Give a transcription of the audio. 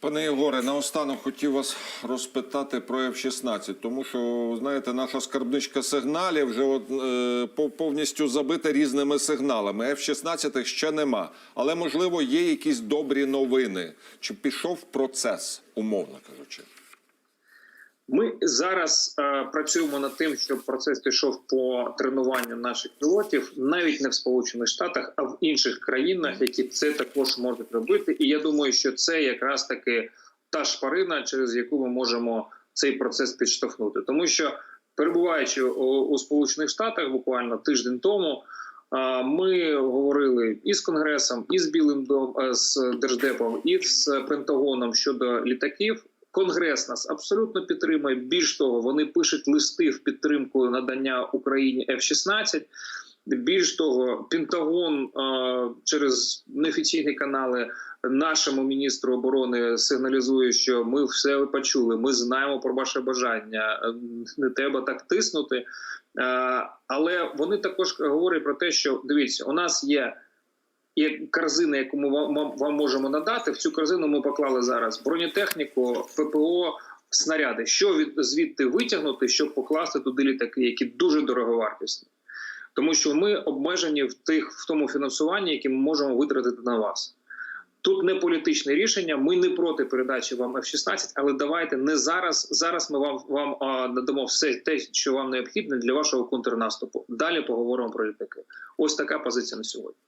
Пане Єгоре, наостанок хотів вас розпитати про F-16, тому що, знаєте, наша скарбничка сигналів вже от, е, повністю забита різними сигналами. F-16 ще нема. Але, можливо, є якісь добрі новини. Чи пішов процес, умовно кажучи? Ми зараз е, працюємо над тим, щоб процес пішов по тренуванню наших пілотів, навіть не в Сполучених Штатах, а в інших країнах, які це також можуть робити. І я думаю, що це якраз таки та шпарина, через яку ми можемо цей процес підштовхнути, тому що перебуваючи у, у Сполучених Штатах, буквально тиждень тому. е, Ми говорили і з конгресом, і з білим дом е, з держдепом, і з Пентагоном щодо літаків. Конгрес нас абсолютно підтримує. Більш того, вони пишуть листи в підтримку надання Україні F-16. Більш того, Пентагон е, через неофіційні канали нашому міністру оборони сигналізує, що ми все почули. Ми знаємо про ваше бажання. е, Не треба так тиснути. Е, але вони також говорять про те, що дивіться, у нас є є корзина, яку ми вам- вам можемо надати. В цю корзину ми поклали зараз бронетехніку, ППО, снаряди. Що від звідти витягнути, щоб покласти туди літаки, які дуже дороговартісні. Тому що ми обмежені в тих в тому фінансуванні, яке ми можемо витратити на вас. Тут не політичне рішення. Ми не проти передачі вам F-16, але давайте не зараз. Зараз ми вам вам а, надамо все те, що вам необхідне для вашого контрнаступу. Далі поговоримо про літаки. Ось така позиція на сьогодні.